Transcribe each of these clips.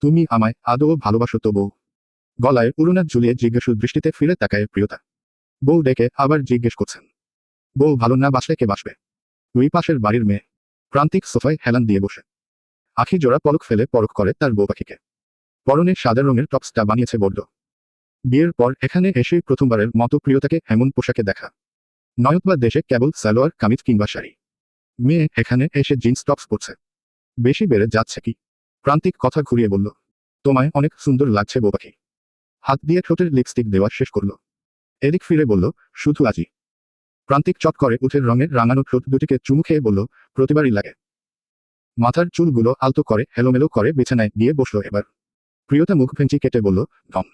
তুমি আমায় আদৌ ভালোবাসো তো বউ গলায় উড়ুনাথ ঝুলিয়ে জিজ্ঞাসু দৃষ্টিতে ফিরে তাকায় প্রিয়তা। বউ ডেকে আবার জিজ্ঞেস করছেন। বউ ভালো না বাসলে কে বাসবে? দুই পাশের বাড়ির মেয়ে। প্রান্তিক সোফায় হেলান দিয়ে বসে। আখি জোড়া পলক ফেলে পরখ করে তার বউ পাখিকে। পরনে সাদা রঙের টপসটা বানিয়েছে বড্ড। বিয়ের পর এখানে এসে প্রথমবারের মতো প্রিয়তাকে এমন পোশাকে দেখা। নয়তবা দেশে কেবল সালোয়ার, কামিজ কিংবা শাড়ি। মেয়ে এখানে এসে জিন্স টপস পরছে। বেশি বেড়ে যাচ্ছে কি? প্রান্তিক কথা ঘুরিয়ে বলল, তোমায় অনেক সুন্দর লাগছে বউ পাখি। হাত দিয়ে ঠোঁটের লিপস্টিক দেওয়া শেষ করল। এদিক ফিরে বলল, শুধু আজই প্রান্তিক চট করে উঠের রঙের রাঙানো ঠোঁট দুটিকে চুমু খেয়ে বলল, প্রতিবারই লাগে। মাথার চুলগুলো আলতো করে হেলোমেলো করে বিছানায় গিয়ে বসল এবার। প্রিয়তা মুখ ভেঞ্চি কেটে বলল ঢং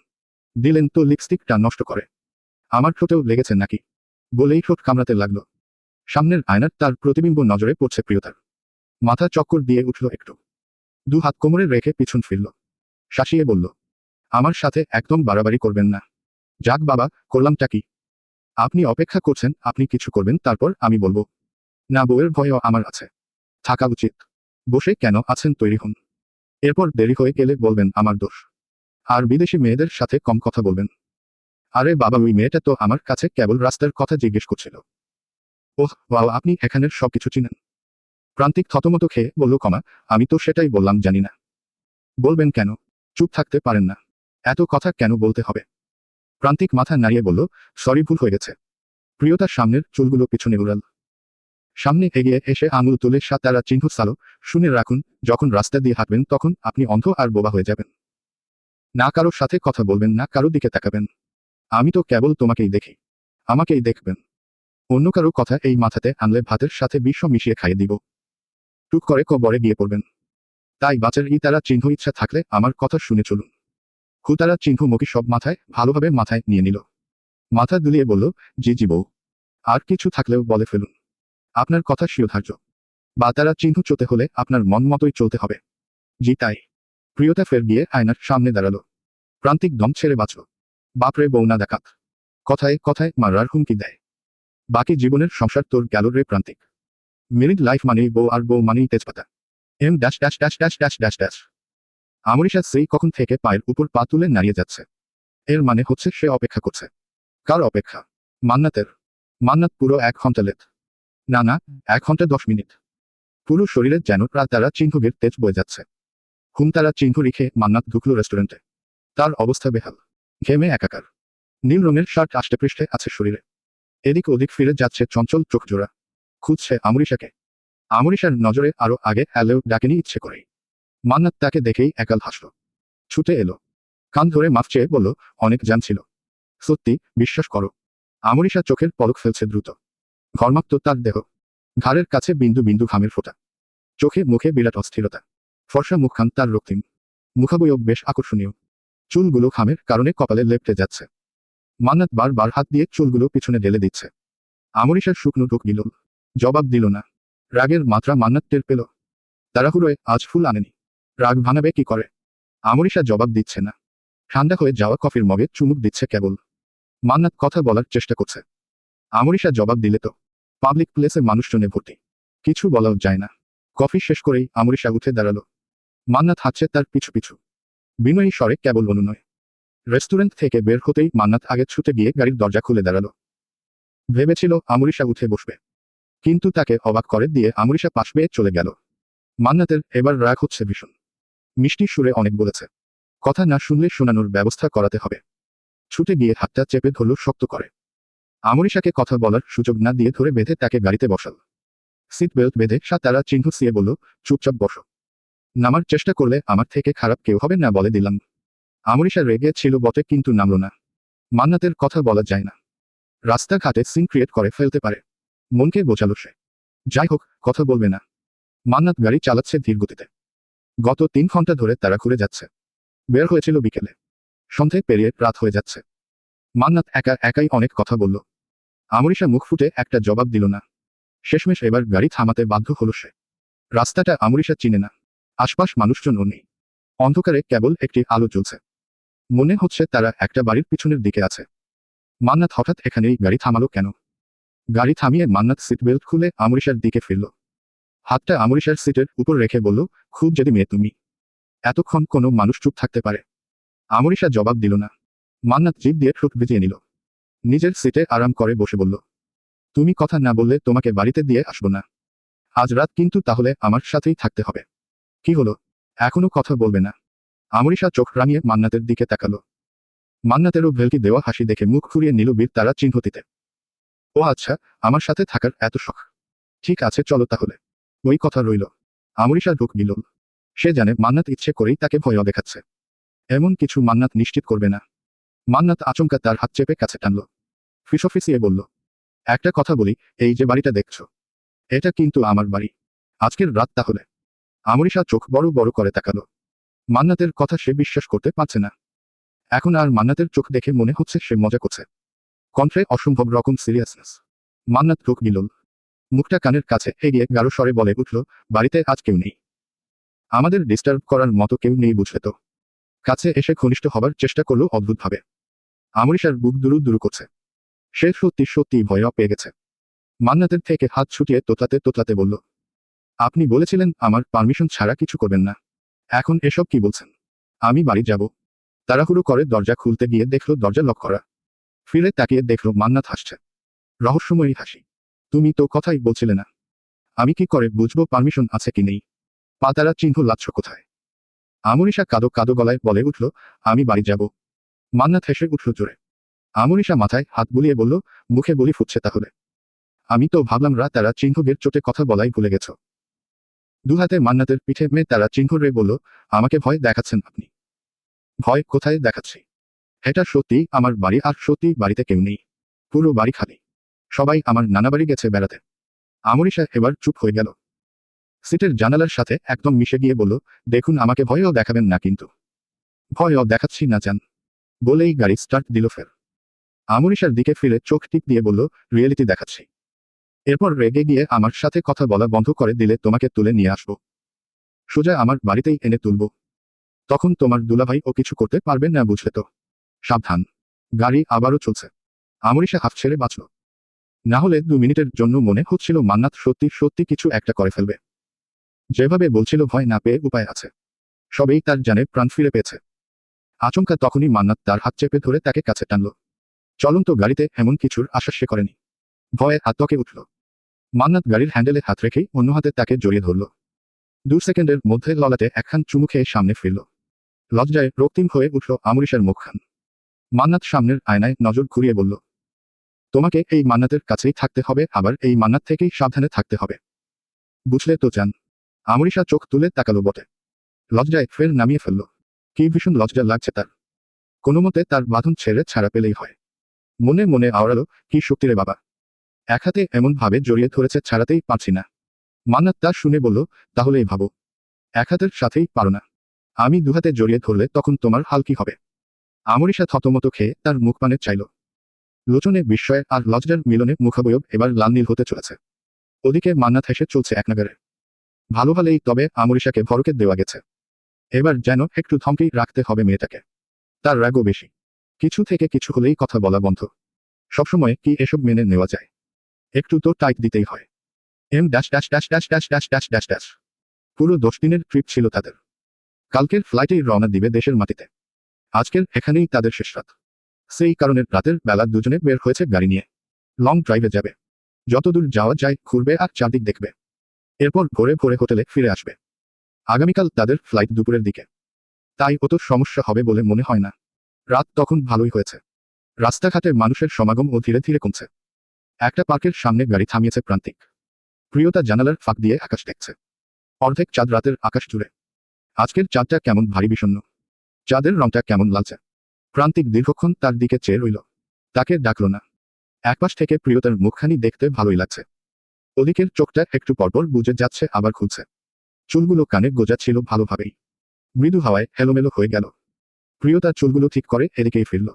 দিলেন তো লিপস্টিকটা নষ্ট করে। আমার ঠোঁটেও লেগেছে নাকি? বলেই ঠোঁট কামড়াতে লাগল। সামনের আয়নার তার প্রতিবিম্ব নজরে পড়ছে প্রিয়তার। মাথা চক্কর দিয়ে উঠল একটু। দু হাত কোমরে রেখে পিছন ফিরল। শাসিয়ে বলল, আমার সাথে একদম বাড়াবাড়ি করবেন না। যাক বাবা, করলামটা কি? আপনি অপেক্ষা করছেন, আপনি কিছু করবেন, তারপর আমি বলব, না বউয়ের ভয়ও আমার আছে। থাকা উচিত। বসে কেন আছেন তৈরি হন। এরপর দেরি হয়ে গেলে বলবেন, আমার দোষ। আর বিদেশি মেয়েদের সাথে কম কথা বলবেন। আরে বাবা, ওই মেয়েটা তো আমার কাছে কেবল রাস্তার কথা জিজ্ঞেস করছিল। ওহ বাবা আপনি এখানের সবকিছু চিনেন। প্রান্তিক থতমত খেয়ে বলল কমা আমি তো সেটাই বললাম, জানি না। বলবেন কেন? চুপ থাকতে পারেন না। এত কথা কেন বলতে হবে? প্রান্তিক মাথা নাড়িয়ে বলল, সরি, ভুল হয়ে গেছে। প্রিয়তার সামনের চুলগুলো পিছনে উড়াল সামনে এগিয়ে এসে আঙুল তুলে সাতারা চিহ্ন সালো শুনে রাখুন, যখন রাস্তা দিয়ে হাঁটবেন, তখন আপনি অন্ধ আর বোবা হয়ে যাবেন। না কারোর সাথে কথা বলবেন, না কারও দিকে তাকাবেন। আমি তো কেবল তোমাকেই দেখি। আমাকেই দেখবেন। অন্য কারও কথা এই মাথাতে আনলে ভাতের সাথে বিষ মিশিয়ে খাইয়ে দিব। টুক করে কবরে গিয়ে পড়বেন। তাই বাঁচার ই তারা চিহ্ন ইচ্ছা থাকলে আমার কথা শুনে চলুন। হুতারা চিহ্ন মুখী সব মাথায় ভালোভাবে মাথায় নিয়ে নিল। মাথা দুলিয়ে বলল, জি জি, বউ। আর কিছু থাকলেও বলে ফেলুন। আপনার কথা শিরোধার্য বা তারা চিহ্ন চলতে হলে আপনার মন মতোই চলতে হবে। জি, তাই। প্রিয়তা ফের গিয়ে আয়নার সামনে দাঁড়াল। প্রান্তিক দম ছেড়ে বাঁচল। বাপরে, বউ না দেখাত। কথায় কথায় মারার হুমকি দেয়। বাকি জীবনের সংসার তোর গেল রে প্রান্তিক। মেরিড লাইফ মানেই বউ আর বউ মানেই তেজপাতা। M dash dash dash dash dash dash dash. Amrisha সেই কখন থেকে পায়ের উপর পা তুলে নাড়িয়ে যাচ্ছে। এর মানে হচ্ছে সে অপেক্ষা করছে। কার অপেক্ষা? মান্নাতের। মান্নাত পুরো এক ঘণ্টা লেট। না না, এক ঘণ্টা দশ মিনিট। পুরো শরীরে যেন প্রায় তারা চিহ্নগের তেজ বয়ে যাচ্ছে। হুম তারা চিহ্ন রেখে মান্নাত ঢুকলো রেস্টুরেন্টে। তার অবস্থা বেহাল। ঘেমে একাকার। নীল রঙের শার্ট আষ্টে পৃষ্ঠে আছে শরীরে। এদিক ওদিক ফিরে যাচ্ছে চঞ্চল চোখ জোড়া খুঁজছে আমরিশাকে। আমরিশার নজরে আরও আগে অ্যালেও ডাকেনি ইচ্ছে করে। মান্নাত তাকে দেখেই একাল হাসল। ছুটে এলো। কান ধরে মাফ চেয়ে বলল, অনেক জান ছিল। সত্যি, বিশ্বাস করো। আমরিশা চোখের পলক ফেলছে দ্রুত। ঘর্মাক্ত তার দেহ। ঘাড়ের কাছে বিন্দু বিন্দু ঘামের ফোঁটা। চোখে মুখে বিরাট অস্থিরতা। ফর্সা মুখখান তার রক্তিম। মুখাবয়ব বেশ আকর্ষণীয়। চুলগুলো খামের কারণে কপালে লেপটে যাচ্ছে। মান্নাত বার বার হাত দিয়ে চুলগুলো পিছনে ঢেলে দিচ্ছে। আমরিশার শুকনো ঢোক দিল জবাব দিল না। রাগের মাত্রা মান্নাত টের পেল। তাড়াহুড়োয় আজ ফুল আনেনি। রাগ ভাঙাবে কি করে? আমরিশা জবাব দিচ্ছে না। ঠান্ডা হয়ে যাওয়া কফির মগে চুমুক দিচ্ছে কেবল। মান্নাত কথা বলার চেষ্টা করছে। আমরিশা জবাব দিলে তো। পাবলিক প্লেসে মানুষজনে ভর্তি। কিছু বলাও যায় না। কফি শেষ করেই আমরিশা উঠে দাঁড়াল। মান্নাত হাঁটছে তার পিছু পিছু। বিনয়ী স্বরে কেবল অনুনয়। রেস্টুরেন্ট থেকে বের হতেই মান্নাত আগে ছুটে গিয়ে গাড়ির দরজা খুলে দাঁড়াল। ভেবেছিল আমরিশা উঠে বসবে। কিন্তু তাকে অবাক করে দিয়ে আমরিশা পাশ বেয়ে চলে গেল। মান্নাতের এবার রাগ হচ্ছে ভীষণ। মিষ্টি সুরে অনেক বলেছে। কথা না শুনলে শোনানোর ব্যবস্থা করাতে হবে। ছুটে গিয়ে হাতটা চেপে ধরল শক্ত করে। আমরিশাকে কথা বলার সুযোগ না দিয়ে ধরে বেঁধে তাকে গাড়িতে বসাল। সিট বেল্ট বেঁধে সা তারা চিহ্ন সিয়ে বলল, চুপচাপ বসো। নামার চেষ্টা করলে আমার থেকে খারাপ কেউ হবে না বলে দিলাম। আমরিশা রেগে ছিল বটে কিন্তু নামল না। মান্নাতের কথা বলা যায় না। রাস্তাঘাটে সিন ক্রিয়েট করে ফেলতে পারে। মনকে বোঝালো সে। যাই হোক, কথা বলবে না। মান্নাত গাড়ি চালাচ্ছে ধীর গতিতে গত তিন ঘণ্টা ধরে তারা ঘুরে যাচ্ছে। বের হয়েছিল বিকেলে। সন্ধে পেরিয়ে রাত হয়ে যাচ্ছে। মান্নাত একা একাই অনেক কথা বলল। আমরিশা মুখ ফুটে একটা জবাব দিল না। শেষমেশ এবার গাড়ি থামাতে বাধ্য হল সে। রাস্তাটা আমরিশা চিনে না। আশপাশ মানুষজনও নেই। অন্ধকারে কেবল একটি আলো জ্বলছে। মনে হচ্ছে তারা একটা বাড়ির পিছনের দিকে আছে। মান্নাত হঠাৎ এখানেই গাড়ি থামালো কেন? গাড়ি থামিয়ে মান্নাত সিট বেল্ট খুলে আমরিশার দিকে ফিরল। হাতটা আমরিশার সিটের উপর রেখে বলল, খুব যদি মেয়ে তুমি, এতক্ষণ কোনো মানুষ চুপ থাকতে পারে আমরিশা জবাব দিল না। মান্নাত জিভ দিয়ে ঠোঁট ভিজিয়ে নিল। নিজের সিটে আরাম করে বসে বলল, তুমি কথা না বললে তোমাকে বাড়িতে দিয়ে আসব না। আজ রাত কিন্তু তাহলে আমার সাথেই থাকতে হবে। কি হলো? এখনও কথা বলবে না আমরিশা চোখ রাঙিয়ে মান্নাতের দিকে তাকালো। মান্নাতেরও ভেলকি দেওয়া হাসি দেখে মুখ ঘুরিয়ে নিল বীর তারা চিহ্নতিতে ও আচ্ছা আমার সাথে থাকার এত শখ। ঠিক আছে, চলো তাহলে। ওই কথা রইল। আমরিশা ঢুক গিল। সে জানে মান্নাত ইচ্ছে করেই তাকে ভয় দেখাচ্ছে। এমন কিছু মান্নাত নিশ্চিত করবে না। মান্নাত আচমকা তার হাত চেপে কাছে টানল। ফিসফিসিয়ে বলল, একটা কথা বলি, এই যে বাড়িটা দেখছ, এটা কিন্তু আমার বাড়ি। আজকের রাত তাহলে। আমরিশা চোখ বড় বড় করে তাকালো। মান্নাতের কথা সে বিশ্বাস করতে পারছে না। এখন আর মান্নাতের চোখ দেখে মনে হচ্ছে সে মজা করছে। কণ্ঠে অসম্ভব রকম সিরিয়াসনেস মান্নাত ঢোক গিলল মুখটা কানের কাছে এগিয়ে গাঢ় স্বরে বলে উঠল, বাড়িতে আজ কেউ নেই। আমাদের ডিস্টার্ব করার মতো কেউ নেই বুঝলে তো। কাছে এসে ঘনিষ্ঠ হবার চেষ্টা করল অদ্ভুতভাবে। আমরিশার বুক দুরু দুরু করছে। সে সত্যি সত্যি ভয় পেয়ে গেছে। মান্নাতের থেকে হাত ছুটিয়ে তোতলাতে তোতলাতে বলল, আপনি বলেছিলেন আমার পারমিশন ছাড়া কিছু করবেন না। এখন এসব কি বলছেন? আমি বাড়ি যাব। তাড়াহুড়ো করে দরজা খুলতে গিয়ে দেখল দরজা লক করা। ফিরে তাকিয়ে দেখল মান্নাত হাসছে। রহস্যময়ী হাসি। তুমি তো কথাই বলছিলে না। আমি কি করে বুঝব পারমিশন আছে কি নেই? পাতারা চিহ্ন লাচ্ছ কোথায়? আমরিশা কাদো কাদো গলায় বলে উঠল, আমি বাড়ি যাব। মান্নাত হেসে উঠল জোরে। আমরিশা মাথায় হাত বুলিয়ে বলল, মুখে বলি ফুটছে তাহলে। আমি তো ভাবলাম রা তারা চিহ্নগের চোটে কথা বলাই ভুলে গেছ। দুহাতে মান্নাতের পিঠে মেয়ে তারা চিহ্ন রে বলল, আমাকে ভয় দেখাচ্ছেন আপনি। ভয় কোথায় দেখাচ্ছি? এটা সত্যি আমার বাড়ি আর সত্যি বাড়িতে কেউ নেই। পুরো বাড়ি খালি। সবাই আমার নানা বাড়ি গেছে বেড়াতে। আমরিশা এবার চুপ হয়ে গেল। সিটের জানালার সাথে একদম মিশে গিয়ে বলল, দেখুন, আমাকে ভয়ও দেখাবেন না কিন্তু। ভয়ও দেখাচ্ছি না, চান। বলেই গাড়ি স্টার্ট দিল ফের। আমরিশার দিকে ফিরে চোখ টিপ দিয়ে বলল, রিয়েলিটি দেখাচ্ছি। এরপর রেগে গিয়ে আমার সাথে কথা বলা বন্ধ করে দিলে তোমাকে তুলে নিয়ে আসব। সোজা আমার বাড়িতেই এনে তুলব। তখন তোমার দুলাভাই ও কিছু করতে পারবেন না, বুঝলে তো। সাবধান। গাড়ি আবারও চলছে। আমরিশা হাফ ছেড়ে বাঁচল। না হলে দু মিনিটের জন্য মনে হচ্ছিল মান্নাত সত্যি সত্যি কিছু একটা করে ফেলবে। যেভাবে বলছিল ভয় না পেয়ে উপায় আছে। সবেই তার জানে প্রাণ ফিরে পেয়েছে। আচমকা তখনই মান্নাত তার হাত চেপে ধরে তাকে কাছে টানল। চলন্ত গাড়িতে এমন কিছুর আশা সে করেনি। ভয়ে আত্মকে উঠল। মান্নাত গাড়ির হ্যান্ডেলে হাত রেখেই অন্য হাতে তাকে জড়িয়ে ধরল। দু সেকেন্ডের মধ্যে ললাতে একখান চুমু খেয়ে সামনে ফিরল। লজ্জায় রক্তিম হয়ে উঠল আমরিশার মুখখান। মান্নাত সামনের আয়নায় নজর ঘুরিয়ে বলল, তোমাকে এই মান্নাতের কাছেই থাকতে হবে, আবার এই মান্নাত থেকেই সাবধানে থাকতে হবে। বুঝলে তো চান আমরিশা চোখ তুলে তাকালো বটে। লজ্জায় ফের নামিয়ে ফেলল। কি ভীষণ লজ্জা লাগছে তার। কোনো মতে তার বাঁধন ছেড়ে ছাড়া পেলেই হয়। মনে মনে আওড়ালো, কি শক্তিরে বাবা। এক হাতে এমন ভাবে জড়িয়ে ধরেছে ছাড়াতেই পারছি না। মান্নাত তা শুনে বলল, তাহলেই ভাবো। এক হাতের সাথেই পারো না। আমি দুহাতে জড়িয়ে ধরলে তখন তোমার হাল কি হবে? আমরিশা থতমত খেয়ে তার মুখ পানে চাইল। লোচনে বিস্ময় আর লজ্জার মিলনে মুখাবয়ব এবার লাল নীল হতে চলেছে। ওদিকে মান্না হেসে চলছে এক নাগারে। ভালো ভালেই তবে আমরিশাকে ভরকে দেওয়া গেছে। এবার যেন একটু থমকেই রাখতে হবে মেয়েটাকে। তার রাগও বেশি। কিছু থেকে কিছু হলেই কথা বলা বন্ধ। সবসময় কি এসব মেনে নেওয়া যায়? একটু তো টাইট দিতেই হয়। M dash dash dash dash dash dash dash dash dash. পুরো দশ দিনের ট্রিপ ছিল তাদের। কালকের ফ্লাইটেই রওনা দিবে দেশের মাটিতে। আজকের এখানেই তাদের শেষ রাত। সেই কারণে রাতের বেলা দুজনে বের হয়েছে গাড়ি নিয়ে। লং ড্রাইভে যাবে। যতদূর যাওয়া যায় ঘুরবে আর চারদিক দেখবে। এরপর ভোরে ভোরে হোটেলে ফিরে আসবে। আগামীকাল তাদের ফ্লাইট দুপুরের দিকে। তাই অত সমস্যা হবে বলে মনে হয় না। রাত তখন ভালোই হয়েছে। রাস্তাঘাটে মানুষের সমাগমও ধীরে ধীরে কমছে। একটা পার্কের সামনে গাড়ি থামিয়েছে প্রান্তিক। প্রিয়তা জানালার ফাঁক দিয়ে আকাশ দেখছে। অর্ধেক চাঁদ রাতের আকাশ জুড়ে। আজকের চাঁদটা কেমন ভারী বিষণ্ণ। চাঁদের রংটা কেমন লালচে প্রান্তিক দীর্ঘক্ষণ তার দিকে চেয়ে রইল। তাকে ডাকল না। একপাশ থেকে প্রিয়তার মুখখানি দেখতে ভালোই লাগছে। ওদিকের চোখটা একটু পরপর বুঝে যাচ্ছে, আবার খুলছে। চুলগুলো কানে গোজা ছিল ভালোভাবেই। মৃদু হাওয়ায় হেলোমেলো হয়ে গেল। প্রিয়তা চুলগুলো ঠিক করে এদিকেই ফিরল।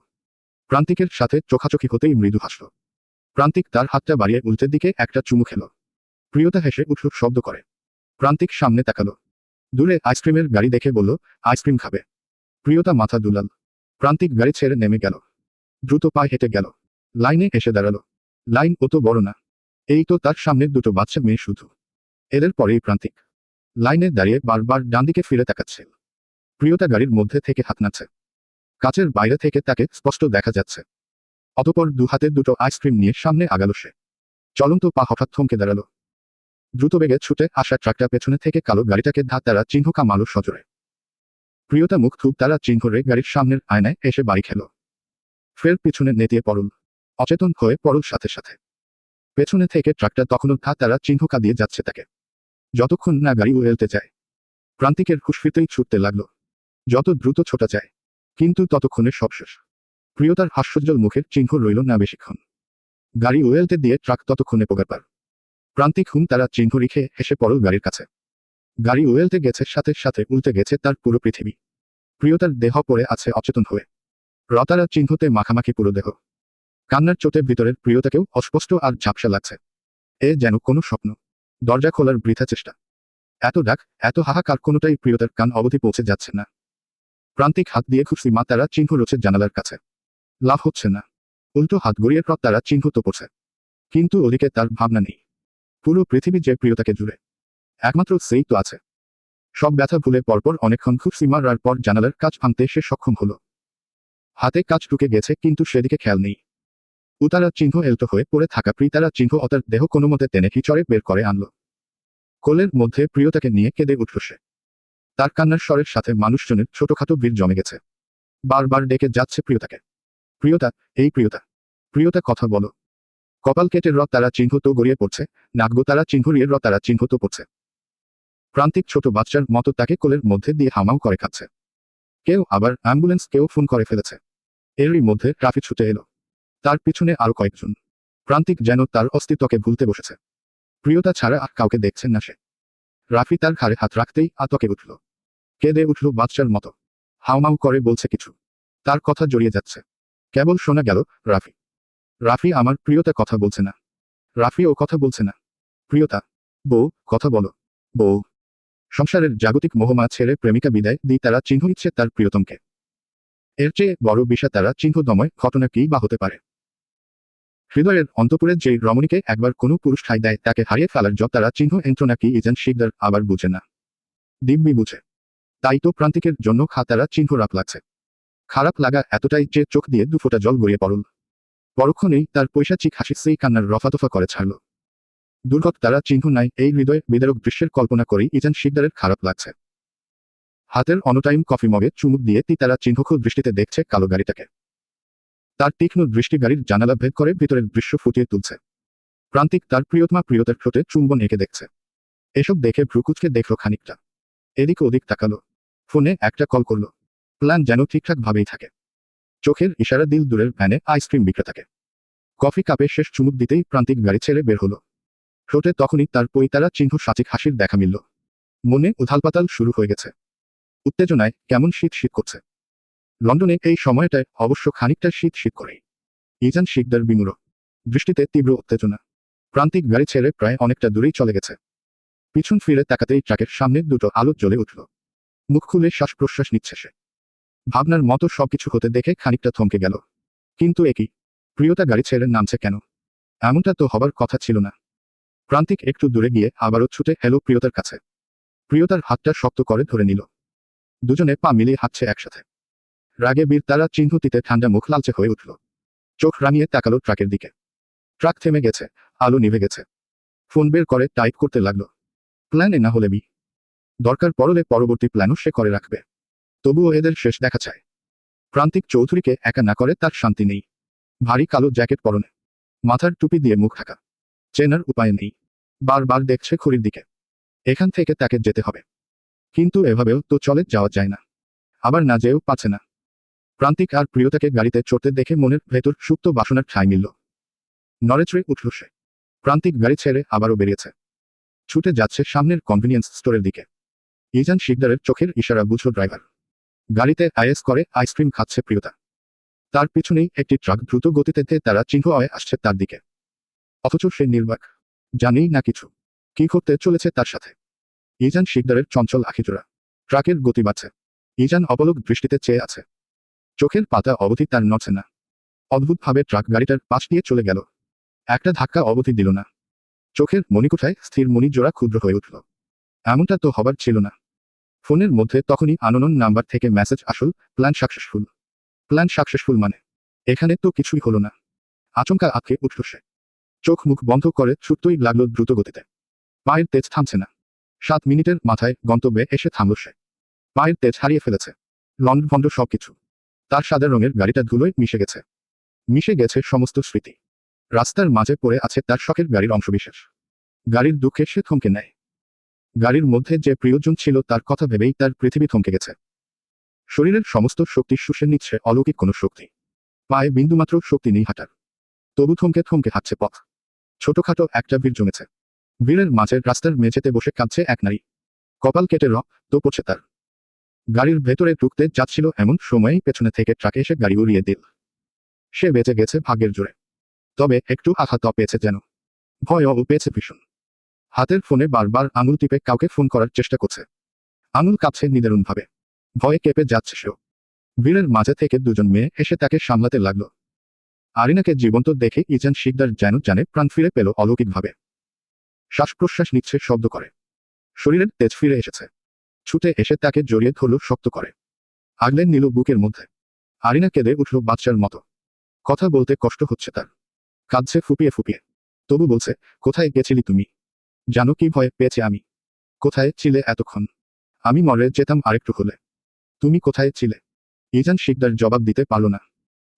প্রান্তিকের সাথে চোখাচোখি হতেই মৃদু হাসল। প্রান্তিক তার হাতটা বাড়িয়ে উল্টের দিকে একটা চুমু খেল। প্রিয়তা হেসে উঠল, শব্দ করে। প্রান্তিক সামনে তাকালো। দূরে আইসক্রিমের গাড়ি দেখে বলল, আইসক্রিম খাবে। প্রিয়তা মাথা দুলাল। প্রান্তিক গাড়ি ছেড়ে নেমে গেল। দ্রুত পায়ে হেঁটে গেল। লাইনে এসে দাঁড়াল। লাইন অত বড় না। এই তো তার সামনের দুটো বাচ্চা মেয়ে শুধু। এদের পরেই প্রান্তিক। লাইনে দাঁড়িয়ে বারবার ডানদিকে ফিরে তাকাচ্ছে। প্রিয়তা গাড়ির মধ্যে থেকে হাত নাড়ছে। কাচের বাইরে থেকে তাকে স্পষ্ট দেখা যাচ্ছে। অতপর দু হাতে দুটো আইসক্রিম নিয়ে সামনে আগালো সে। চলন্ত পা হঠাৎ থমকে দাঁড়াল। দ্রুত বেগে ছুটে আসা ট্রাকটা পেছনে থেকে কালো গাড়িটাকে তারা চিহ্ন কামালো সজোরে। প্রিয়তা মুখ থুপ তারা চিহ্ন রে গাড়ির সামনের আয়নায় এসে বাড়ি খেল। ফের পিছনে নেতিয়ে পড়ল। অচেতন হয়ে পড়ল সাথে সাথে। পেছনে থেকে ট্রাকটা তখনও ধা তারা চিহ্ন দিয়ে যাচ্ছে তাকে। যতক্ষণ না গাড়ি উড়েলতে যায় প্রান্তিকের খুশফিতেই ছুটতে লাগল। যত দ্রুত ছোটা যায়। কিন্তু ততক্ষণে সব শেষ। প্রিয়তার হাস্যজ্জ্বল মুখের চিহ্ন রইল না বেশিক্ষণ। গাড়ি উড়েলতে দিয়ে ট্রাক ততক্ষণে পোকার পার প্রান্তিক হুম তারা চিহ্ন রেখে হেসে পড়ল গাড়ির কাছে। গাড়ি উড়েলতে গেছে, সাথে সাথে উল্টে গেছে তার পুরো পৃথিবী। প্রিয়তার দেহ পড়ে আছে অচেতন হয়ে। রতারা চিহ্নতে মাখামাখি পুরো দেহ। কান্নার চোটে ভিতরের প্রিয়তাকেও অস্পষ্ট আর ঝাপসা লাগছে। এ যেন কোনো স্বপ্ন। দরজা খোলার বৃথা চেষ্টা। এত ডাক, এত হাহাকার কোনোটাই প্রিয়তার কান অবধি পৌঁছে যাচ্ছে না। প্রান্তিক হাত দিয়ে খুশি মা তারা চিহ্ন রয়েছে জানালার কাছে। লাভ হচ্ছে না। উল্টো হাত গড়িয়ে পর তারা চিহ্ন তো পড়ছে। কিন্তু ওদিকে তার ভাবনা নেই। পুরো পৃথিবী যে প্রিয়তাকে জুড়ে। একমাত্র সেই তো আছে। সব ব্যথা ভুলে পরপর অনেকক্ষণ খুব সিমারার পর জানালার কাজ ভাঙতে সে সক্ষম হল। হাতে কাজ ঢুকে গেছে, কিন্তু সেদিকে খেয়াল নেই। উতারা চিহ্ন এলতো হয়ে পড়ে থাকা প্রিতারা চিহ্ন অতার দেহ কোনো মতে টেনে হিচড়ে বের করে আনল। কোলের মধ্যে প্রিয়তাকে নিয়ে কেঁদে উঠল সে। তার কান্নার স্বরের সাথে মানুষজনের ছোটখাটো ভিড় জমে গেছে। বারবার ডেকে যাচ্ছে প্রিয়তাকে। প্রিয়তা, এই প্রিয়তা প্রিয়তা কথা বলো। কপাল কেটে রথ তারা চিহ্ন তো গড়িয়ে পড়ছে নাগগো তারা চিহ্ন রিয়ে রথ তারা চিহ্ন তো পড়ছে। প্রান্তিক ছোট বাচ্চার মতো তাকে কোলের মধ্যে দিয়ে হামাও করে খাচ্ছে। কেউ আবার অ্যাম্বুলেন্স কেউ ফোন করে ফেলেছে। এরই মধ্যে ট্রাফিক ছুটে এলো। তার পিছনে আরও কয়েকজন। প্রান্তিক যেন তার অস্তিত্বকে ভুলতে বসেছে। প্রিয়তা ছাড়া আর কাউকে দেখছেন না সে। রাফি তার ঘাড়ে হাত রাখতেই আতকে উঠল। কেঁদে উঠল বাচ্চার মতো। হাউমাউ করে বলছে কিছু। তার কথা জড়িয়ে যাচ্ছে। কেবল শোনা গেল রাফি। রাফি আমার প্রিয়তা কথা বলছে না। রাফি ও কথা বলছে না। প্রিয়তা, বউ, কথা বলো। বউ সংসারের জাগতিক মোহমা ছেড়ে প্রেমিকা বিদায় দিই তারা চিহ্ন ইচ্ছে তার প্রিয়তমকে। এর চেয়ে বড় বিষা তারা চিহ্ন দময় ঘটনা কি বা হতে পারে? হৃদয়ের অন্তপুরে যে রমণীকে একবার কোনো পুরুষ ঠাই দেয়, তাকে হারিয়ে ফেলার জব তারা চিহ্ন যন্ত্র নাকি ইজেন শিকদার আবার বুঝে না। দিব্যি বুঝে। তাই তো প্রান্তিকের জন্য খাতারা চিহ্ন রাপ লাগছে। খারাপ লাগা এতটাই যে চোখ দিয়ে দুফোটা জল গড়িয়ে পড়ল। পরক্ষণেই তার পয়সা পৈশাচিক হাসি সেই কান্নার রফাতফা করে ছাড়ল। দুর্গত তারা চিহ্ন নাই, এই হৃদয়ে বিদারক দৃশ্যের কল্পনা করেই ইজান শিকদারের খারাপ লাগছে। হাতের অনটাইম কফি মগে চুমুক দিয়ে তি তারা চিহ্নখ দৃষ্টিতে দেখছে কালো গাড়িটাকে। তার তীক্ষ্ণ দৃষ্টি গাড়ির জানালা ভেদ করে ভিতরের দৃশ্য ফুটিয়ে তুলছে। প্রান্তিক তার প্রিয়তমা প্রিয়তার ঠোঁটে চুম্বন এঁকে দেখছে। এসব দেখে ভ্রুকুচকে দেখল খানিকটা। এদিক ওদিক তাকালো। ফোনে একটা কল করল। প্ল্যান যেন ঠিকঠাক ভাবেই থাকে। চোখের ইশারা দিল দূরের ভ্যানে আইসক্রিম বিক্রেতাকে। কফি কাপে শেষ চুমুক দিতেই প্রান্তিক গাড়ি ছেড়ে বের হলো। ঠোঁটে তখনই তার পৈতারা চিহ্ন সাচিক হাসির দেখা মিলল। মনে উথালপাতাল শুরু হয়ে গেছে। উত্তেজনায় কেমন শীত শীত করছে। লন্ডনে এই সময়টায় অবশ্য খানিকটা শীত শীত করে। ইজান শিকদার বিমূঢ়। দৃষ্টিতে তীব্র উত্তেজনা। প্রান্তিক গাড়ি ছেড়ে প্রায় অনেকটা দূরেই চলে গেছে। পিছন ফিরে তাকাতেই ট্রাকের সামনে দুটো আলো জ্বলে উঠল। মুখ খুলে শ্বাস প্রশ্বাস নিচ্ছে সে। ভাবনার মতো সবকিছু হতে দেখে খানিকটা থমকে গেল। কিন্তু একই প্রিয়তা গাড়ি ছেড়ে নামছে কেন? এমনটা তো হবার কথা ছিল না। প্রান্তিক একটু দূরে গিয়ে আবারও ছুটে এলো প্রিয়তার কাছে। প্রিয়তার হাতটা শক্ত করে ধরে নিল। দুজনে পা মিলিয়ে হাঁটছে একসাথে। রাগে বীর তারা চিহ্নতিতে ঠান্ডা মুখ লালচে হয়ে উঠল। চোখ রানিয়ে তাকালো ট্রাকের দিকে। ট্রাক থেমে গেছে, আলো নিভে গেছে। ফোন বের করে টাইপ করতে লাগল। প্ল্যানে না হলে বি। দরকার পড়লে পরবর্তী প্ল্যানও সে করে রাখবে। তবুও এদের শেষ দেখা চায়। প্রান্তিক চৌধুরীকে একা না করে তার শান্তি নেই। ভারী কালো জ্যাকেট পরনে। মাথার টুপি দিয়ে মুখ ঢাকা। চেনার উপায় নেই। বারবার দেখছে খড়ির দিকে। এখান থেকে তাকে যেতে হবে। কিন্তু এভাবেও তো চলে যাওয়া যায় না। আবার না যেও পাচ্ছে না। প্রান্তিক আর প্রিয়তাকে গাড়িতে চড়তে দেখে মনের ভেতর সুপ্ত বাসনার ঠাঁই মিলল। নড়েচড়ে উঠল সে। প্রান্তিক গাড়ি ছেড়ে আবারও বেরিয়েছে। ছুটে যাচ্ছে সামনের কনভিনিয়েন্স স্টোরের দিকে। ইজান শিকদারের চোখের ইশারা বুঝল ড্রাইভার। গাড়িতে আইএস করে আইসক্রিম খাচ্ছে প্রিয়তা। তার পিছনেই একটি ট্রাক দ্রুত গতিতে তারা চিহ্ন হয়ে আসছে তার দিকে। অথচ সে নির্বাক। জানেই না কিছু। কি করতে চলেছে তার সাথে। ইজান শিকদারের চঞ্চল আখিজোড়া ট্রাকের গতি বাড়ছে। ইজান অবলোক দৃষ্টিতে চেয়ে আছে। চোখের পাতা অবধি তার নড়ছে না। অদ্ভুতভাবে ট্রাক গাড়িটার পাশ দিয়ে চলে গেল। একটা ধাক্কা অবধি দিল না। চোখের মণিকোঠায় স্থির মণি জোড়া ক্ষুদ্র হয়ে উঠল। এমনটা তো হবার ছিল না। ফোনের মধ্যে তখনই আননোন নাম্বার থেকে মেসেজ আসল, প্ল্যান সাকসেসফুল। প্ল্যান সাকসেসফুল মানে? এখানে তো কিছুই হলো না। আচমকা আঁকে উঠল সে। চোখ মুখ বন্ধ করে ছুটতেই লাগল দ্রুত গতিতে। পায়ের তেজ থামছে না। সাত মিনিটের মাথায় গন্তব্যে এসে থামল সে। পায়ের তেজ হারিয়ে ফেলেছে। লন্ড ভন্ড সবকিছু। তার সাদা রঙের গাড়িটা ধুলোয় মিশে গেছে। মিশে গেছে সমস্ত স্মৃতি। রাস্তার মাঝে পড়ে আছে তার শখের গাড়ির অংশবিশেষ। গাড়ির দুঃখে সে থমকে নেয়। গাড়ির মধ্যে যে প্রিয়জন ছিল তার কথা ভেবেই তার পৃথিবী থমকে গেছে। শরীরের সমস্ত শক্তি শুষে নিচ্ছে অলৌকিক কোনো শক্তি। পায়ে বিন্দুমাত্র শক্তি নেই হাঁটার। তবু থমকে থমকে হাঁটছে পথ। ছোটখাটো একটা ভিড় জমেছে। ভিড়ের মাঝে রাস্তার মেঝেতে বসে কাঁদছে এক নারী। কপাল কেটে রক্ত পড়ছে তার। গাড়ির ভেতরে ঢুকতে যাচ্ছিল এমন সময়েই পেছনে থেকে ট্রাকে এসে গাড়ি উড়িয়ে দিল। সে বেঁচে গেছে ভাগ্যের জোরে। তবে একটু আঘাত পেয়েছে যেন। ভয়ও পেয়েছে ভীষণ। হাতের ফোনে বারবার আঙুল টিপে কাউকে ফোন করার চেষ্টা করছে। আঙুল কাঁপছে নিদারুণভাবে। ভয়ে কেঁপে যাচ্ছে সেও। ভিড়ের মাঝে থেকে দুজন মেয়ে এসে তাকে সামলাতে লাগল। আরিনাকে জীবন্ত দেখে ইজান শিকদার যেন জানে প্রাণ ফিরে পেল অলৌকিকভাবে। শ্বাস প্রশ্বাস নিচ্ছে, শব্দ করে। শরীরের তেজ ফিরে এসেছে। ছুটে এসে তাকে জড়িয়ে ধরল, শক্ত করে। আগলে নিল বুকের মধ্যে। আরিনা কেঁদে উঠল বাচ্চার মতো। কথা বলতে কষ্ট হচ্ছে তার। কাঁদছে ফুপিয়ে ফুপিয়ে। তবু বলছে, কোথায় গেছিলি তুমি? জানো কি ভয় পেয়েছে আমি? কোথায় ছিলে এতক্ষণ? আমি মরে যেতাম আরেকটু হলে। তুমি কোথায় ছিলে? ইজান শিকদার জবাব দিতে পারল না।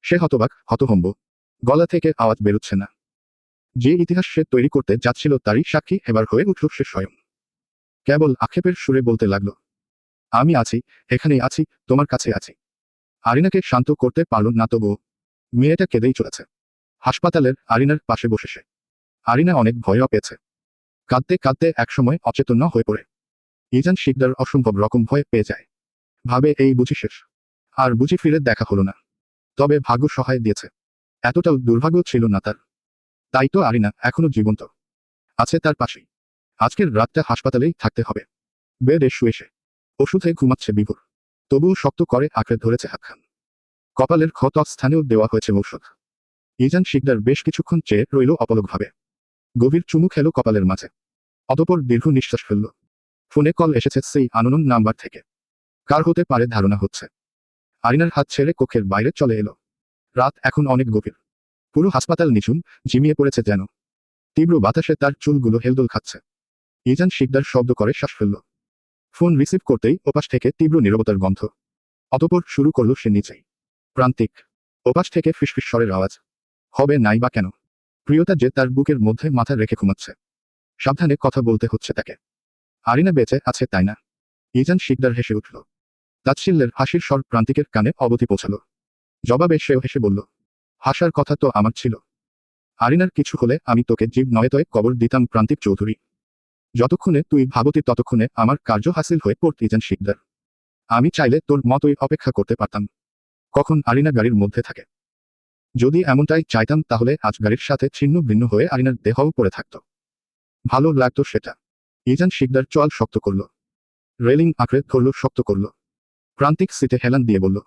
সে হতবাক, হতহম্ব। গলা থেকে আওয়াজ বেরোচ্ছে না। যে ইতিহাস সে তৈরি করতে যাচ্ছিল তারই সাক্ষী এবার হয়ে উঠল সে স্বয়ং। কেবল আক্ষেপের সুরে বলতে লাগল, আমি আছি, এখানেই আছি, তোমার কাছে আছি। আরিনাকে শান্ত করতে পারল না তবুও। মেয়েটা কেঁদেই চলেছে। হাসপাতালের আরিনার পাশে বসে সে। আরিনা অনেক ভয়ও পেয়েছে। কাঁদতে কাঁদতে একসময় অচেতন হয়ে পড়ে। ইজান শিকদার অসম্ভব রকম ভয় পেয়ে যায়। ভাবে এই বুঝি শেষ। আর বুঝি ফিরে দেখা হলো না। তবে ভাগ্য সহায় দিয়েছে। এতটাও দুর্ভাগ্য ছিল না তার। তাই তো আরিনা এখনও জীবন্ত। আছে তার পাশেই। আজকের রাতটা হাসপাতালেই থাকতে হবে। বেডে শুয়ে সে। ওষুধে ঘুমাচ্ছে বিভোর। তবুও শক্ত করে আঁকড়ে ধরেছে হাতখান। কপালের ক্ষত স্থানেও দেওয়া হয়েছে ঔষধ। ইজান শিকদার বেশ কিছুক্ষণ চেয়ে রইল অপলকভাবে। গভীর চুমু খেল কপালের মাঝে। অতপর দীর্ঘ নিঃশ্বাস ফেলল। ফোনে কল এসেছে সেই আননোন নাম্বার থেকে। কার হতে পারে ধারণা হচ্ছে। আরিনার হাত ছেড়ে কক্ষের বাইরে চলে এলো। রাত এখন অনেক গভীর। পুরো হাসপাতাল নিচুম ঝিমিয়ে পড়েছে যেন। তীব্র বাতাসে তার চুলগুলো হেলদোল খাচ্ছে। ইজান শিকদার শব্দ করে শ্বাস ফেলল। ফোন রিসিভ করতেই ওপাশ থেকে তীব্র নীরবতার গন্ধ। অতপর শুরু করল সে নিজেই। প্রান্তিক। ওপাশ থেকে ফিসফিস স্বরের আওয়াজ। হবে নাই বা কেন? প্রিয়তা যে তার বুকের মধ্যে মাথা রেখে ঘুমাচ্ছে। সাবধানে কথা বলতে হচ্ছে তাকে। আরিনা বেঁচে আছে তাই না? ইজান শিকদার হেসে উঠল। তাচ্ছিল্যের হাসির স্বর প্রান্তিকের কানে অবধি পৌঁছাল। জবাবে সেও হেসে বলল, হাসার কথা তো আমার ছিল। আরিনার কিছু হলে আমি তোকে জীব নয়তয়ে কবর দিতাম প্রান্তিক চৌধুরী। যতক্ষণে তুই ভাবতি ততক্ষণে আমার কার্য হাসিল হয়ে পড়ত ইজান শিকদার। আমি চাইলে তোর মতোই অপেক্ষা করতে পারতাম। কখন আরিনা গাড়ির মধ্যে থাকে। যদি এমনটাই চাইতাম তাহলে আজ গাড়ির সাথে ছিন্ন ভিন্ন হয়ে আরিনার দেহও পড়ে থাকত। ভালো লাগতো সেটা। ইজান শিকদার চল শক্ত করল। রেলিং আঁকড়ে ধরল শক্ত করল। প্রান্তিক সিটে হেলান দিয়ে বলল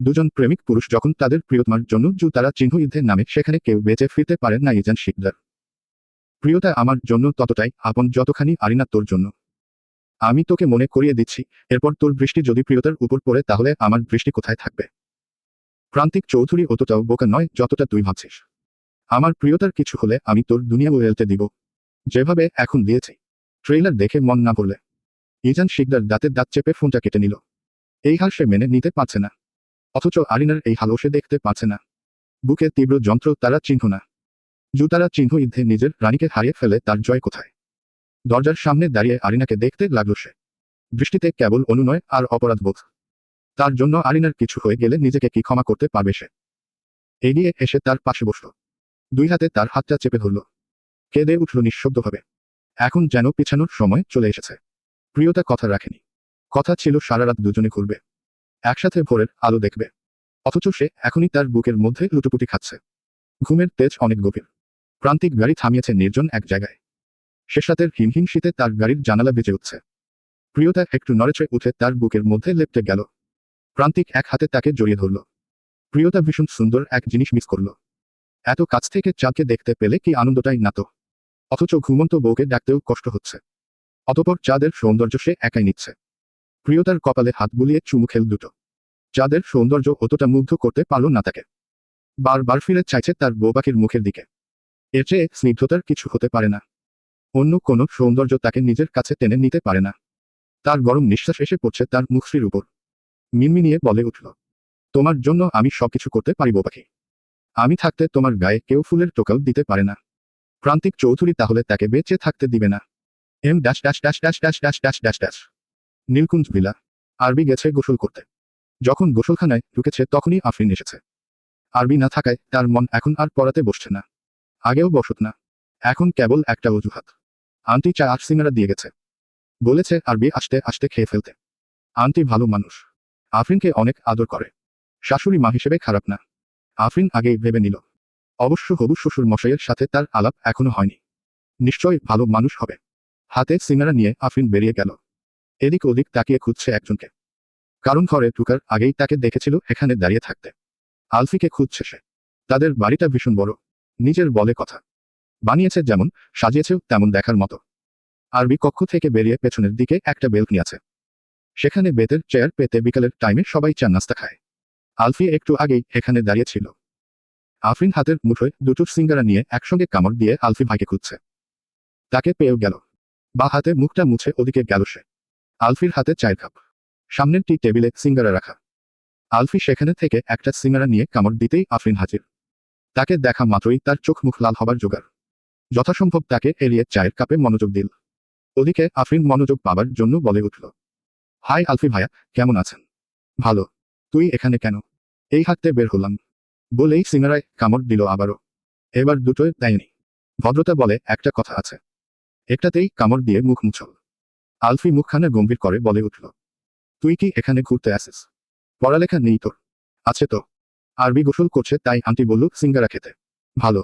দুজন প্রেমিক পুরুষ যখন তাদের প্রিয়তমার জন্য জুতারা চিহ্ন যুদ্ধের নামে সেখানে কেউ বেঁচে ফিরতে পারেন না, ইজান শিকদার। প্রিয়তা, আমার জন্য ততটাই, আপন যতখানি আরিনা তোর জন্য। আমি তোকে মনে করিয়ে দিচ্ছি, এরপর তোর বৃষ্টি যদি প্রিয়তার উপর পড়ে তাহলে আমার বৃষ্টি কোথায় থাকবে? প্রান্তিক চৌধুরী অতটাও বোকা নয় যতটা তুই ভাবছিস। আমার প্রিয়তার কিছু হলে আমি তোর দুনিয়া উড়েলতে দিব। যেভাবে এখন দিয়েছি। ট্রেলার দেখে মন না পড়লে ইজান শিকদার দাঁতের দাঁত চেপে ফোনটা কেটে নিল। এই হাল সে মেনে নিতে পারছে না। অথচ আরিনার এই হালও সে দেখতে পারছে না। বুকে তীব্র যন্ত্র, তারা চিহ্ন না। জুতারা চিহ্ন ইদ্ধে নিজের রানীকে হারিয়ে ফেলে, তার জয় কোথায়? দরজার সামনে দাঁড়িয়ে আরিনাকে দেখতে লাগল সে। দৃষ্টিতে কেবল অনুনয় আর অপরাধ বোধ। তার জন্য আরিনার কিছু হয়ে গেলে নিজেকে কি ক্ষমা করতে পারবে সে? এগিয়ে এসে তার পাশে বসল। দুই হাতে তার হাতটা চেপে ধরল। কেঁদে উঠল নিঃশব্দভাবে। এখন যেন পিছানোর সময় চলে এসেছে। প্রিয়তা কথা রাখেনি। কথা ছিল সারা রাত দুজনে ঘুরবে। একসাথে ভোরের আলো দেখবে। অথচ সে এখনই তার বুকের মধ্যে লুটোপুটি খাচ্ছে। ঘুমের তেজ অনেক গভীর। প্রান্তিক গাড়ি থামিয়েছে নির্জন এক জায়গায়। শেষ রাতের হিমহিম শীতে তার গাড়ির জানালা বেজে উঠছে। প্রিয়তা একটু নড়েচে উঠে তার বুকের মধ্যে লেপটে গেল। প্রান্তিক এক হাতে তাকে জড়িয়ে ধরল। প্রিয়তা ভীষণ সুন্দর এক জিনিস মিস করল। এত কাছ থেকে চাঁদকে দেখতে পেলে কি আনন্দটাই না তো। অথচ ঘুমন্ত বউকে ডাকতেও কষ্ট হচ্ছে। অতপর চাঁদের সৌন্দর্য সে একাই নিচ্ছে। প্রিয়তার কপালে হাত বুলিয়ে চুমু খেল দুটো। যাদের সৌন্দর্য অতটা মুগ্ধ করতে পারল না তাকে। বারবার ফিরে চাইছে তার বউ মুখের দিকে। এর চেয়ে স্নিগ্ধতার কিছু হতে পারে না। অন্য কোনো সৌন্দর্য তাকে নিজের কাছে টেনে নিতে পারে না। তার গরম নিঃশ্বাস এসে পড়ছে তার মুখশ্রীর উপর। মিনমিনিয়ে বলে উঠল, তোমার জন্য আমি সবকিছু করতে পারি বউ আমি থাকতে তোমার গায়ে কেউ ফুলের টোকাও দিতে পারে না। প্রান্তিক চৌধুরী তাহলে তাকে বেঁচে থাকতে দিবে না। M dash dash dash dash dash dash dash dash dash. Nilkunja villa, আরবি গেছে গোসল করতে। যখন গোসলখানায় ঢুকেছে তখনই আফরিন এসেছে। আরবি না থাকায় তার মন এখন আর পড়াতে বসছে না। আগেও বসত না, এখন কেবল একটা অজুহাত। আন্টি চা আট সিঙ্গারা দিয়ে গেছে। বলেছে আরবি আসতে আসতে খেয়ে ফেলতে। আন্টি ভালো মানুষ। আফরিনকে অনেক আদর করে। শাশুড়ি মা হিসেবে খারাপ না। আফরিন আগেই ভেবে নিল। অবশ্য হবু শ্বশুর মশাইয়ের সাথে তার আলাপ এখনও হয়নি। নিশ্চয়ই ভালো মানুষ হবে। হাতে সিঙ্গারা নিয়ে আফরিন বেরিয়ে গেল। এদিক ওদিক তাকিয়ে খুঁজছে একজনকে। কারণ ঘরে ঢুকার আগেই তাকে দেখেছিল এখানে দাঁড়িয়ে থাকতে। আলফিকে খুঁজছে সে। তাদের বাড়িটা ভীষণ বড়। নিজের বলে কথা। বানিয়েছে যেমন, সাজিয়েছেও তেমন দেখার মতো। আরবি কক্ষ থেকে বেরিয়ে পেছনের দিকে একটা বেলকনি আছে। সেখানে বেতের চেয়ার পেতে বিকালের টাইমে সবাই চা নাস্তা খায়। আলফি একটু আগেই এখানে দাঁড়িয়ে ছিল আফরিন হাতের মুঠোয় দুটো সিঙ্গারা নিয়ে একসঙ্গে কামড় দিয়ে আলফি ভাইকে খুঁজছে। তাকে পেয়েও গেল। বা হাতে মুখটা মুছে ওদিকে গেল সে। আলফির হাতে চায়ের কাপ। সামনের টি টেবিলে সিঙ্গারা রাখা। আলফি সেখানে থেকে একটা সিঙ্গারা নিয়ে কামড় দিতেই আফরিন হাজির। তাকে দেখা মাত্রই তার চোখ মুখ লাল হবার জোগাড়। যথাসম্ভব তাকে এড়িয়ে চায়ের কাপে মনোযোগ দিল। ওদিকে আফরিন মনোযোগ পাবার জন্য বলে উঠল, হাই আলফি ভাইয়া কেমন আছেন? ভালো। তুই এখানে কেন? এই হাঁটতে বের হলাম। বলেই সিঙ্গারায় কামড় দিল আবারও। এবার দুটোই দেয়নি। ভদ্রতা বলে একটা কথা আছে। একটাতেই কামড় দিয়ে মুখ মুছল। আলফি মুখখানা গম্ভীর করে বলে উঠল, তুই কি এখানে ঘুরতে আসিস? পড়ালেখা নেই তোর। আছে তো। আরবি গোসল করছে, তাই আন্টি বলল, সিঙ্গারা খেতে। ভালো।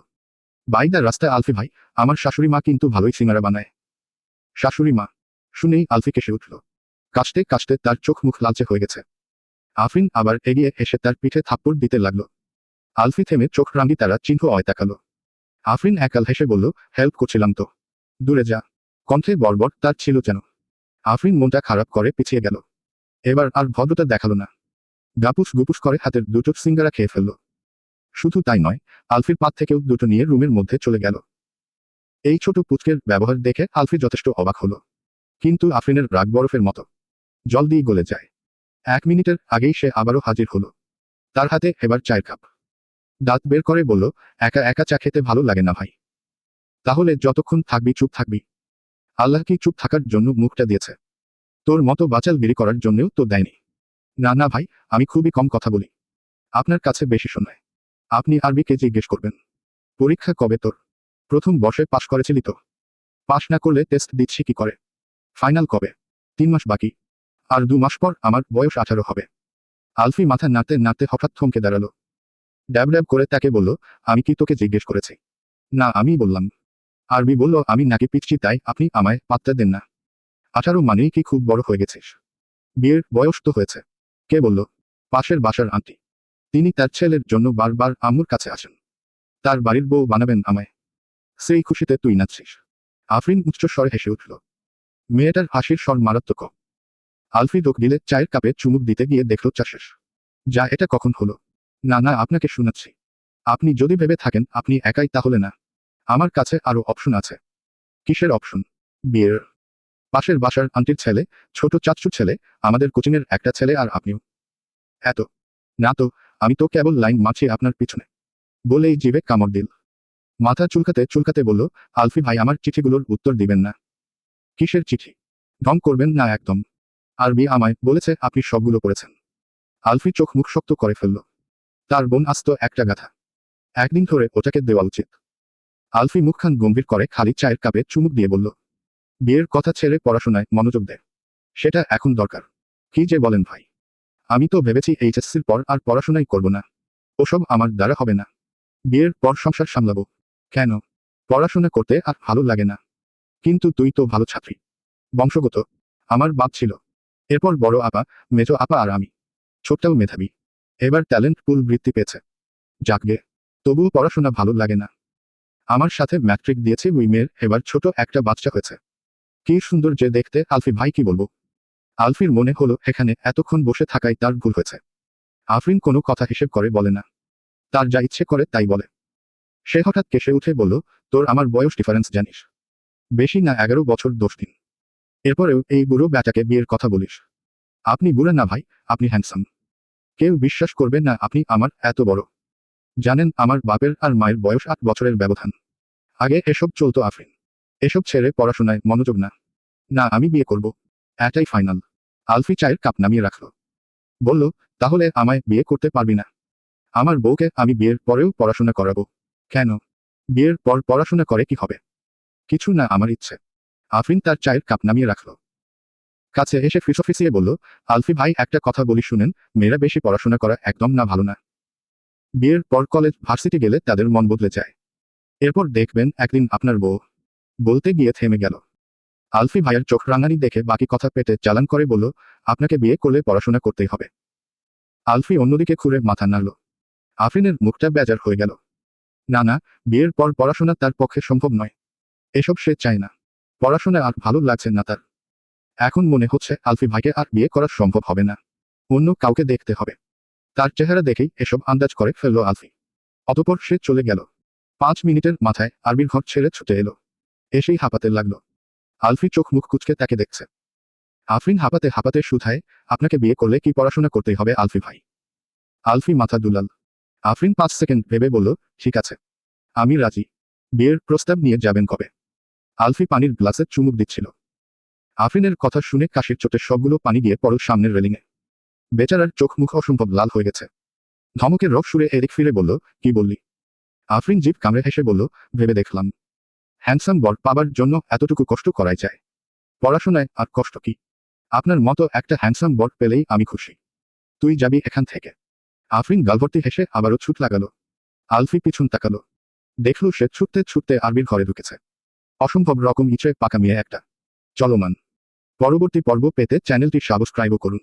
বাইদার রাস্তায় আলফি ভাই। আমার শাশুড়ি মা কিন্তু ভালোই সিঙ্গারা বানায়। শাশুড়ি মা। শুনেই আলফি কেসে উঠল। কাশতে কাশতে তার চোখ মুখ লালচে হয়ে গেছে। আফরিন আবার এগিয়ে এসে তার পিঠে থাপ্পড় দিতে লাগল। আলফি থেমে চোখ রাঙ্গি তারা চিহ্ন অয় তাকালো। আফরিন একাল হেসে বলল, হেল্প করছিলাম তো। দূরে যা। কণ্ঠে বর্বর তার ছিল যেন। আফরিন মনটা খারাপ করে পিছিয়ে গেল। এবার আর ভদ্রতা দেখাল না। গাপুস গুপুস করে হাতের দুটো সিঙ্গারা খেয়ে ফেলল। শুধু তাই নয়, আলফির পাত থেকেও দুটো নিয়ে রুমের মধ্যে চলে গেল। এই ছোট পুচকের ব্যবহার দেখে আলফি যথেষ্ট অবাক হলো। কিন্তু আফরিনের রাগ বরফের মতো। জল দিয়ে গলে যায়। এক মিনিটের আগেই সে আবারও হাজির হলো। তার হাতে এবার চায়ের কাপ। দাঁত বের করে বলল, একা একা চা খেতে ভালো লাগে না ভাই। তাহলে যতক্ষণ থাকবি চুপ থাকবি। আল্লাহ কি চুপ থাকার জন্য মুখটা দিয়েছে? তোর মতো বাচালগিরি করার জন্যও তো দেয়নি। না না ভাই, আমি খুবই কম কথা বলি। আপনার কাছে বেশি শোনায় আপনি আরবিকে জিজ্ঞেস করবেন। পরীক্ষা কবে তোর? প্রথম বর্ষে পাশ করেছিলি তো? পাশ না করলে টেস্ট দিচ্ছি কি করে? ফাইনাল কবে? তিন মাস বাকি। আর দু মাস পর আমার বয়স আঠারো হবে। আলফি মাথা নাড়তে নাড়তে হঠাৎ থমকে দাঁড়াল। ড্যাব ড্যাব করে তাকে বলল, আমি কি তোকে জিজ্ঞেস করেছি? না আমি বললাম। আরবি বলল, আমি নাকি পিচ্ছি, তাই আপনি আমায় পাত্তা দেন না। আঠারো মানেই কি খুব বড় হয়ে গেছিস। বিয়ের বয়স তো হয়েছে। কে বলল, পাশের বাসার আন্টি। তিনি তার ছেলের জন্য বারবার আম্মুর কাছে আসেন। তার বাড়ির বউ বানাবেন আমায়। সেই খুশিতে তুই নাচছিস। আফরিন উচ্চস্বরে হেসে উঠল, মেয়েটার হাসির স্বর মারাত্মক। আলফি দোক দিলে চায়ের কাপে চুমুক দিতে গিয়ে দেখল চা শেষ যা এটা কখন হলো? না না, আপনাকে শোনাচ্ছি। আপনি যদি ভেবে থাকেন, আপনি একাই তাহলে না। আমার কাছে আরও অপশন আছে। কিসের অপশন বিয়ের। পাশের বাসার আন্টির ছেলে, ছোট চাচুর ছেলে, আমাদের কোচিংয়ের একটা ছেলে আর আপনিও। এত। না তো, আমি তো কেবল লাইন মাছি আপনার পিছনে। বলেই জিভে কামড় দিল। মাথা চুলকাতে চুলকাতে বলল, আলফি ভাই, আমার চিঠিগুলোর উত্তর দিবেন না। কিসের চিঠি? ঢং করবেন না একদম। আরবি আমায় বলেছে, আপনি সবগুলো পড়েছেন। আলফি চোখ মুখ শক্ত করে ফেলল। তার বোন আস্ত একটা গাথা একদিন ধরে ওটাকে দেওয়া উচিত। আলফি মুখখান গম্ভীর করে খালি চায়ের কাপে চুমুক দিয়ে বলল, বিয়ের কথা ছেড়ে পড়াশোনায় মনোযোগ দে। সেটা এখন দরকার। কি যে বলেন ভাই। আমি তো ভেবেছি এইচএসসির পর আর পড়াশোনাই করব না। ওসব আমার দ্বারা হবে না। বিয়ের পর সংসার সামলাবো। কেন? পড়াশোনা করতে আর ভালো লাগে না। কিন্তু তুই তো ভালো ছাত্রী। বংশগত। আমার বাপ ছিল। এরপর বড় আপা, মেজো আপা আর আমি। ছোটটাও মেধাবী। এবার ট্যালেন্ট পুল বৃত্তি পেয়েছে। যাকগে তবুও পড়াশোনা ভালো লাগে না। আমার সাথে ম্যাট্রিক দিয়েছে ওই মেয়ের, এবার ছোট একটা বাচ্চা হয়েছে। কি সুন্দর যে দেখতে, আলফি ভাই কি বলব? আলফির মনে হলো, এখানে এতক্ষণ বসে থাকাই তার ভুল হয়েছে। আফরিন কোনো কথা হিসেব করে বলে না। তার যা ইচ্ছে করে তাই বলে। সে হঠাৎ কেসে উঠে বলল, তোর আমার বয়স ডিফারেন্স জানিস। বেশি না এগারো বছর দশ দিন। এরপরেও এই বুড়ো ব্যাটাকে বিয়ের কথা বলিস। আপনি বুড়া না ভাই, আপনি হ্যান্ডসাম কেউ বিশ্বাস করবে না আপনি আমার এত বড়। জানেন, আমার বাপের আর মায়ের বয়স আট বছরের ব্যবধান। আগে এসব চলতো আফরিন। এসব ছেড়ে পড়াশোনায় মনোযোগ না। না, আমি বিয়ে করব। এটাই ফাইনাল। আলফি চায়ের কাপ নামিয়ে রাখল। বলল, তাহলে আমায় বিয়ে করতে পারবি না। আমার বউকে আমি বিয়ের পরেও পড়াশোনা করাবো। কেন? বিয়ের পর পড়াশোনা করে কি হবে? কিছু না, আমার ইচ্ছে। আফরিন তার চায়ের কাপ নামিয়ে রাখল। কাছে এসে ফিসফিসিয়ে বলল, আলফি ভাই, একটা কথা বলি শুনেন, মেয়েরা বেশি পড়াশোনা করা একদম না ভালো না। বিয়ের পর কলেজ ভার্সিটি গেলে তাদের মন বদলে যায়। এরপর দেখবেন একদিন আপনার বউ বলতে গিয়ে থেমে গেল। আলফি ভাইয়ের চোখ রাঙানি দেখে বাকি কথা পেটে চালান করে বলল, আপনাকে বিয়ে করলে পড়াশোনা করতেই হবে। আলফি অন্যদিকে খুঁড়ে মাথা নাড়ল। আফরিনের মুখটা বেজার হয়ে গেল। না না, বিয়ের পর পড়াশোনা তার পক্ষে সম্ভব নয়। এসব সে চায় না। পড়াশোনা আর ভালো লাগছে না তার। এখন মনে হচ্ছে আলফি ভাইকে আর বিয়ে করা সম্ভব হবে না। অন্য কাউকে দেখতে হবে। তার চেহারা দেখেই এসব আন্দাজ করে ফেলল আলফি। অতপর সে চলে গেল। পাঁচ মিনিটের মাথায় আরবির ঘর ছেড়ে ছুটে এলো। এসেই হাঁপাতে লাগল। আলফি চোখ মুখ কুচকে তাকে দেখছে। আফরিন হাঁপাতে হাঁপাতে শুধায় আপনাকে বিয়ে করলে কি পড়াশোনা করতেই হবে আলফি ভাই? আলফি মাথা দুলাল। আফরিন পাঁচ সেকেন্ড ভেবে বলল, ঠিক আছে। আমি রাজি। বিয়ের প্রস্তাব নিয়ে যাবেন কবে? আলফি পানির গ্লাসে চুমুক দিচ্ছিল। আফরিনের কথা শুনে কাশির চোটে সবগুলো পানি গিয়ে পড়ল সামনের রেলিংয়ে। বেচারার চোখ মুখ অসম্ভব লাল হয়ে গেছে। ধমকের রক সুরে এদিক ফিরে বলল, কি বললি? আফরিন জিপ কামড়ে হেসে বলল, ভেবে দেখলাম। হ্যান্ডসাম বর পাবার জন্য এতটুকু কষ্ট করাই যায়। পড়াশোনায় আর কষ্ট কি? আপনার মতো একটা হ্যান্ডসাম বর পেলেই আমি খুশি। তুই যাবি এখান থেকে আফরিন গালভর্তি হেসে আবারও ছুট লাগালো। আলফি পিছন তাকালো। দেখল সে ছুটতে ছুটতে আরবির ঘরে ঢুকেছে। অসম্ভব রকম ইচ্ছে পাকা মেয়ে একটা। চলমান। পরবর্তী পর্ব পেতে চ্যানেলটি সাবস্ক্রাইবও করুন।